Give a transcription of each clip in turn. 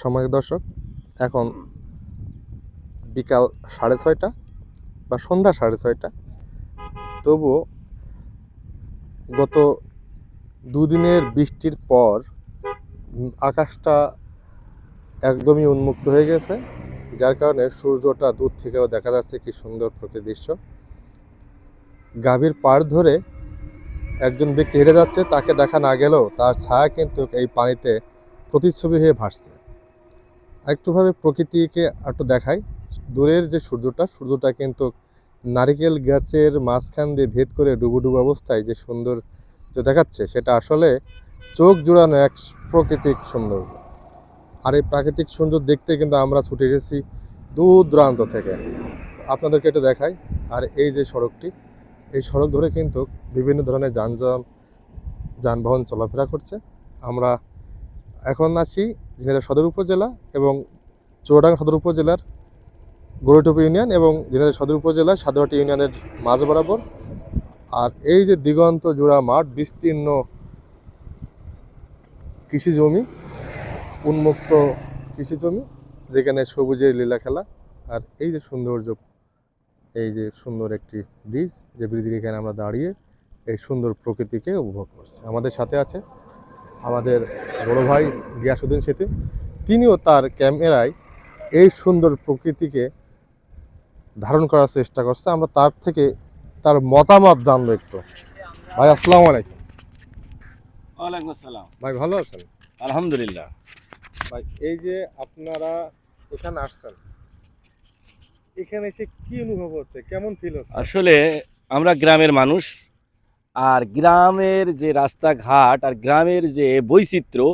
সময় দর্শক, এখন বিকাল সাড়ে ছয়টা বা সন্ধ্যা সাড়ে ছয়টা। তবুও গত দুদিনের বৃষ্টির পর আকাশটা একদমই উন্মুক্ত হয়ে গেছে, যার কারণে সূর্যটা দূর থেকেও দেখা যাচ্ছে কি সুন্দর প্রকৃতির দৃশ্য। গাভীর পাড় ধরে একজন ব্যক্তি হেঁটে যাচ্ছে, তাকে দেখা না গেলেও তার ছায়া কিন্তু এই পানিতে প্রতিচ্ছবি হয়ে ভাসছে। একটুভাবে প্রকৃতিকে একটু দেখাই। দূরের যে সূর্যটা সূর্যটা কিন্তু নারিকেল গাছের মাঝখান দিয়ে ভেদ করে ডুবু ডুবু অবস্থায় যে সুন্দর যে দেখাচ্ছে, সেটা আসলে চোখ জোড়ানো এক প্রাকৃতিক সৌন্দর্য। আর এই প্রাকৃতিক সৌন্দর্য দেখতে কিন্তু আমরা ছুটে এসেছি দূর দূরান্ত থেকে। আপনাদেরকে একটু দেখাই, আর এই যে সড়কটি, এই সড়ক ধরে কিন্তু বিভিন্ন ধরনের যানবাহন যানবাহন চলাফেরা করছে। আমরা এখন আছি ঝিনাইদহ সদর উপজেলা এবং চুয়াডাঙ্গা সদর উপজেলার গরুটুপি ইউনিয়ন এবং ঝিনাইদহ সদর উপজেলার সাধুহাটি ইউনিয়নের মাঝ বরাবর। আর এই যে দিগন্ত জোড়া মাঠ, বিস্তীর্ণ কৃষি জমি, উন্মুক্ত কৃষি জমি, যেখানে সবুজের লীলা খেলা। আর এই যে সৌন্দর্য, এই যে সুন্দর একটি ব্রিজ, যে ব্রিজের এখানে আমরা দাঁড়িয়ে এই সুন্দর প্রকৃতিকে উপভোগ করছি। আমাদের সাথে আছে আমাদের বড় ভাই গিয়াসুদ্দিন সেতু তিনিও তার ক্যামেরায় এই সুন্দর প্রকৃতিকে ধারণ করার চেষ্টা করছে। আমরা তার থেকে তার মতামত জানব একটু। ভাই আসসালামু আলাইকুম। ওয়ালাইকুম আসসালাম। ভাই ভালো আছেন? আলহামদুলিল্লাহ। ভাই এই যে আপনারা এখানে আসছেন এখানে এসে কি অনুভব হচ্ছে? কেমন ফিল হচ্ছে? আসলে আমরা গ্রামের মানুষ আর গ্রামের যে রাস্তাঘাট আর গ্রামের যে বৈচিত্র্য,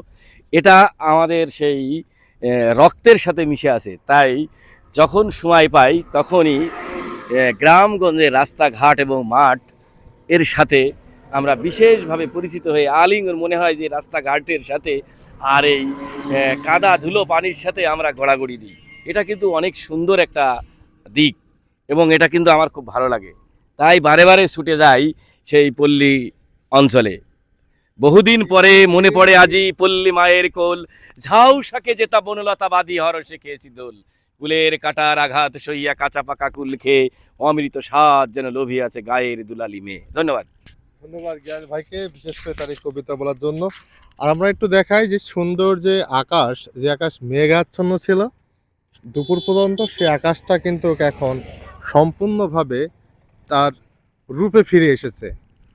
এটা আমাদের সেই রক্তের সাথে মিশে আছে। তাই যখন সময় পাই তখনই গ্রামগঞ্জের রাস্তাঘাট এবং মাঠ এর সাথে আমরা বিশেষভাবে পরিচিত হয়ে আলিঙ্গন মনে হয় যে রাস্তাঘাটের সাথে আর এই কাদা ধুলো পানির সাথে আমরা গড়াগড়ি দিই। এটা কিন্তু অনেক সুন্দর একটা দিক এবং এটা কিন্তু আমার খুব ভালো লাগে। তাই বারে বারে ছুটে যাই সেই পল্লী অঞ্চলে। বহুদিন পরে মনে পড়ে আজি পল্লী মায়ের কোল। ঝাউ শাকে যেতা বনলতা বাদি হরসে খেয়েছি দোল। কুলের কাটার আঘাত সইয়া কাঁচা পাকা কুল খেয়ে অমৃত স্বাদ যেন লোভিয়ে আছে গায়ের দুলালি মেয়ে। ধন্যবাদ। ধন্যবাদ জ্ঞান ভাইকে, বিশেষ করে তার এই কবিতা বলার জন্য। আর আমরা একটু দেখাই যে সুন্দর যে আকাশ যে আকাশ মেঘাচ্ছন্ন ছিল, দুপুর পর্যন্ত সে আকাশটা কিন্তু এখন সম্পূর্ণভাবে তার রূপে ফিরে এসেছে।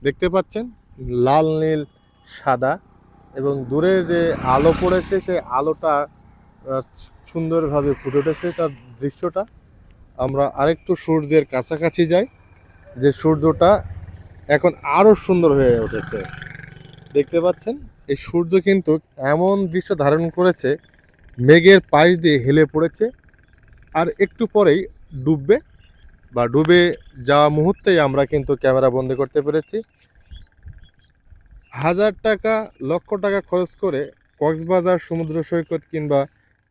দেখতে পাচ্ছেন? লাল, নীল, সাদা এবং দূরে যে আলো পড়েছে, সেই আলোটা সুন্দরভাবে ফুটে উঠেছে তার দৃশ্যটা। আমরা আরেকটু সূর্যের কাছাকাছি যাই। যে সূর্যটা এখন আরও সুন্দর হয়ে উঠেছে। দেখতে পাচ্ছেন? এই সূর্য কিন্তু এমন দৃশ্য ধারণ করেছে, মেঘের পাশ দিয়ে হেলে পড়েছে আর একটু পরেই ডুববে। বা ডুবে যাওয়া মুহূর্তেই আমরা কিন্তু ক্যামেরা বন্দি করতে পেরেছি। হাজার টাকা, লক্ষ টাকা খরচ করে কক্সবাজার সমুদ্র সৈকত কিংবা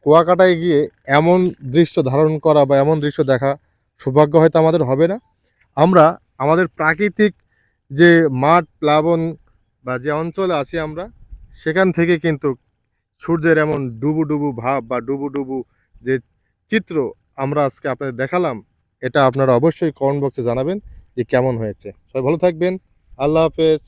কুয়াকাটায় গিয়ে এমন দৃশ্য ধারণ করা বা এমন দৃশ্য দেখা সৌভাগ্য হয়তো আমাদের হবে না। আমরা, আমাদের প্রাকৃতিক যে মাঠ, প্লাবন বা যে অঞ্চলে আছি আমরা, সেখান থেকে কিন্তু সূর্যের এমন ডুবু ডুবু ভাব বা ডুবু ডুবু যে চিত্র আমরা আজকে আপনাদের দেখালাম এটা আপনারা অবশ্যই কমেন্ট বক্সে জানাবেন যে কেমন হয়েছে। সবাই ভালো থাকবেন। আল্লাহ হাফেজ।